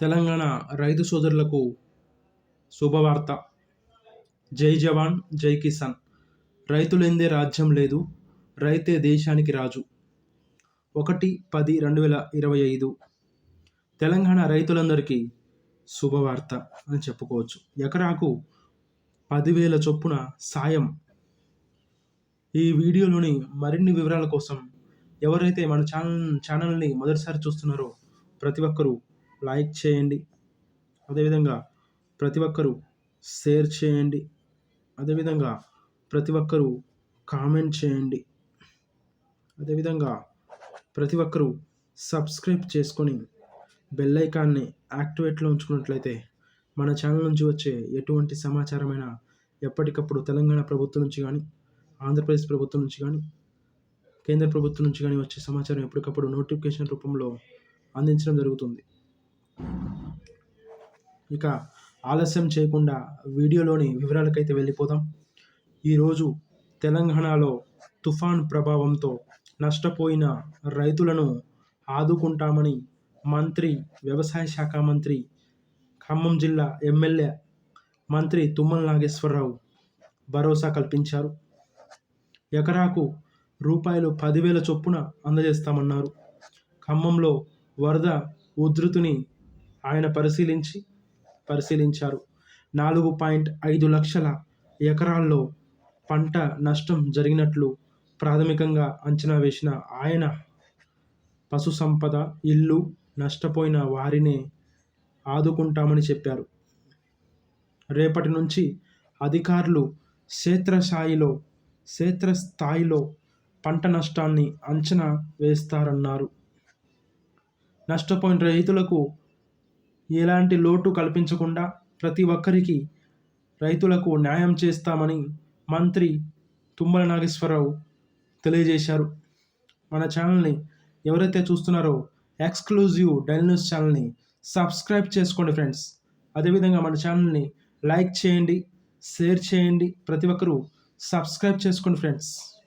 తెలంగాణ రైతు సోదరులకు శుభవార్త. జై జవాన్ జై కిసాన్. రైతులెందే రాజ్యం లేదు రైతే దేశానికి రాజు. ఒకటి పది రెండు వేల ఇరవై ఐదు. తెలంగాణ రైతులందరికీ శుభవార్త అని చెప్పుకోవచ్చు. ఎకరాకు పదివేల చొప్పున సాయం. ఈ వీడియోలోని మరిన్ని వివరాల కోసం ఎవరైతే మన ఛానల్ ఛానల్ని మొదటిసారి చూస్తున్నారో ప్రతి ఒక్కరూ లైక్ చేయండి. అదేవిధంగా ప్రతి ఒక్కరూ షేర్ చేయండి. అదేవిధంగా ప్రతి ఒక్కరూ కామెంట్ చేయండి. అదేవిధంగా ప్రతి ఒక్కరూ సబ్స్క్రైబ్ చేసుకొని బెల్ ఐకాన్ని యాక్టివేట్లో ఉంచుకున్నట్లయితే మన ఛానల్ నుంచి వచ్చే ఎటువంటి సమాచారమైన ఎప్పటికప్పుడు తెలంగాణ ప్రభుత్వం నుంచి కానీ ఆంధ్రప్రదేశ్ ప్రభుత్వం నుంచి కానీ కేంద్ర ప్రభుత్వం నుంచి కానీ వచ్చే సమాచారం ఎప్పటికప్పుడు నోటిఫికేషన్ రూపంలో అందించడం జరుగుతుంది. ఇక ఆలస్యం చేయకుండా వీడియోలోని వివరాలకైతే వెళ్ళిపోదాం. ఈరోజు తెలంగాణలో తుఫాన్ ప్రభావంతో నష్టపోయిన రైతులను ఆదుకుంటామని మంత్రి వ్యవసాయ శాఖ మంత్రి ఖమ్మం జిల్లా ఎమ్మెల్యే మంత్రి తుమ్మల నాగేశ్వరరావు భరోసా కల్పించారు. ఎకరాకు రూపాయలు పదివేల చొప్పున అందజేస్తామన్నారు. ఖమ్మంలో వరద ఉధృతిని ఆయన పరిశీలించి పరిశీలించారు. నాలుగు పాయింట్ ఐదు లక్షల ఎకరాల్లో పంట నష్టం జరిగినట్లు ప్రాథమికంగా అంచనా వేసిన ఆయన పశు సంపద ఇల్లు నష్టపోయిన వారినే ఆదుకుంటామని చెప్పారు. రేపటి నుంచి అధికారులు క్షేత్రస్థాయిలో క్షేత్రస్థాయిలో పంట నష్టాన్ని అంచనా వేస్తారన్నారు. నష్టపోయిన రైతులకు ఎలాంటి లోటు కల్పించకుండా ప్రతి ఒక్కరికి రైతులకు న్యాయం చేస్తామని మంత్రి తుమ్మల నాగేశ్వరరావు తెలియజేశారు. మన ఛానల్ని ఎవరైతే చూస్తున్నారో ఎక్స్క్లూజివ్ డైల్ న్యూస్ ఛానల్ని సబ్స్క్రైబ్ చేసుకోండి ఫ్రెండ్స్. అదేవిధంగా మన ఛానల్ని లైక్ చేయండి షేర్ చేయండి ప్రతి ఒక్కరూ సబ్స్క్రైబ్ చేసుకోండి ఫ్రెండ్స్.